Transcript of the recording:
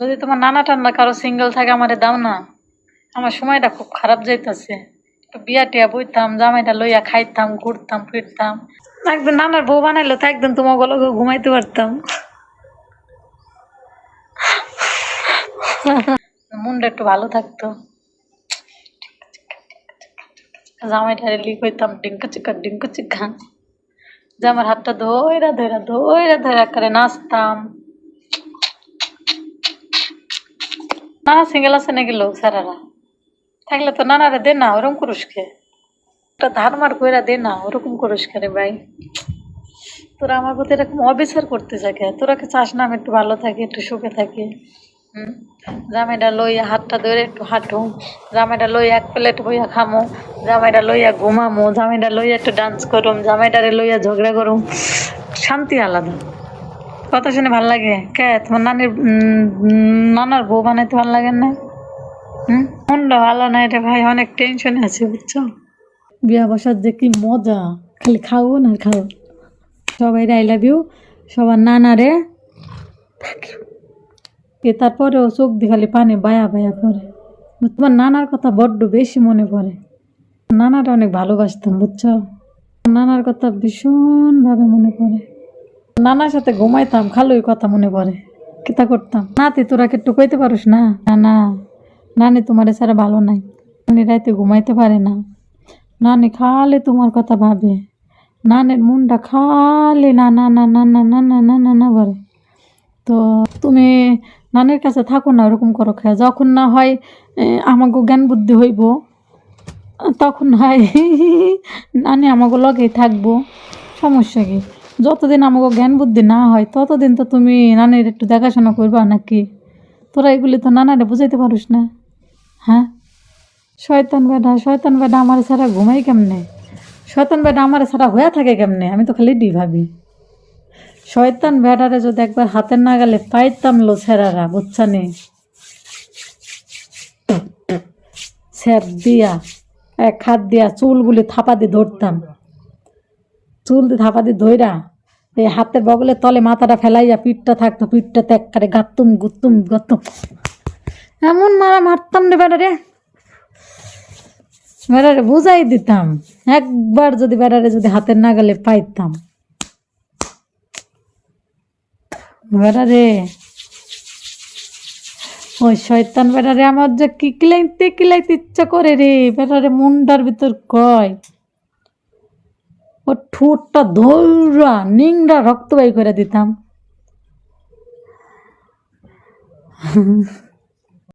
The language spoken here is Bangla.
যদি তোমার নানা টান্না কারও সিঙ্গেল থাকে, আমারে দাও না। আমার সময়টা খুব খারাপ যাইতাছে। বিয়া টিয়া বইতাম, জামাইটা লইয়া খাইতাম, ঘুরতাম, ফিরতাম। একদিন নানার বউ বানাইলো তো একদিন তোমার গলো ঘুমাইতে পারতাম। মনটা একটু ভালো থাকতো। জামাইটা লিক হইতাম, ডিঙ্কা চিকা ডিঙ্কা চিকা। জামার হাতটা ধইরা ধইরা ধইরা ধইরা করে নাচতাম। নানা সিঙ্গেল আছে নাকি লোক স্যারেরা থাকলে তো নানারে দে না ওরকম কুরুষকে একটা ধার মার কইরা দে না, ওরকম কুরুষকে রে ভাই? তোরা আমার প্রতি এরকম অবিচার করতে থাকে তোরা কি চাস না আমি একটু ভালো থাকি, একটু সুখে থাকি? জামাইটা লইয়া হাতটা ধরে একটু হাঁটু, জামাইটা লইয়া এক প্লেট বইয়া খামো, জামাইটা লইয়া ঘুমামো, জামাইটা লইয়া একটু ডান্স করুম, জামাইটারে লইয়া ঝগড়া করুম, শান্তি আলাদা। কথা শুনে ভালো লাগে। কে? তোমার নানির নানার বউ বানাইতে ভালো লাগে না? হুম? মনটা ভালো না রে ভাই, অনেক টেনশনে আছে, বুঝছ? বিয়া বসার যে কি মজা, খালি খাও না খাও সবাই আই লাভ ইউ সবার নানারে এ তারপরেও চোখ দিয়ে খালি পানি বায়া বায়া পড়ে। তোমার নানার কথা বড্ড বেশি মনে পড়ে। নানাটা অনেক ভালোবাসতাম, বুঝছ? নানার কথা ভীষণভাবে মনে পড়ে। নানার সাথে ঘুমাইতাম খালুই কথা মনে পড়ে কিতা করতাম নাতি তোরা একটু কইতে পারোস না না না নানি তোমার ছাড়া ভালো নাই নানি রাইতে ঘুমাইতে পারে না নানি খালে তোমার কথা ভাবে নানের মনটা খালে না না না না না না না না না না করে তো তুমি নানের কাছে থাকো না ওরকম করো খেয়া যখন না হয় আমাকে জ্ঞান বুদ্ধি হইব তখন হয় নানি আমাকে লগেই থাকব সমস্যা কি যতদিন আমাকে জ্ঞান বুদ্ধি না হয়, ততদিন তো তুমি নানির একটু দেখাশোনা করবা নাকি? তোরা এগুলি তো নানারে বুঝাইতে পারিস না। হ্যাঁ? শয়তান বেডা শয়তান বেডা আমার ছাড়া ঘুমাই কেমনে? শয়তান বেডা আমার ছাড়া হয়ে থাকে কেমনে? আমি তো খালি ডি ভাবি শয়তান বেডারে যদি একবার হাতের না গেলে পাইতাম লো ছেড়ারা বুঝছানি স্যার দিয়া, এক হাত দিয়া চুলগুলি থাপা দিয়ে ধরতাম। চুল দিয়ে থাপা দিয়ে ধইরা হাতের বগলের তলে মাথাটা ফেলাইয়া পিঠটা থাকতো, পিঠটা ত্যাগ করে গাত্তুম গুত্তুম, গত্তুম। এমন মারা মারতাম রে বেড়ারে। বেড়ারে বুঝাই দিতাম, একবার যদি বেড়ারে যদি হাতের নাগালে পাইতাম। বেড়ারে, ওই শয়তান বেড়ারে, আমার যে কি কিলাইতে কিলাইতে ইচ্ছা করে রে, বেড়ারে মুন্ডার ভিতর কয়? ও ঠোঁটটা ধৌরা নিংড়া রক্ত বাই করে দিতাম।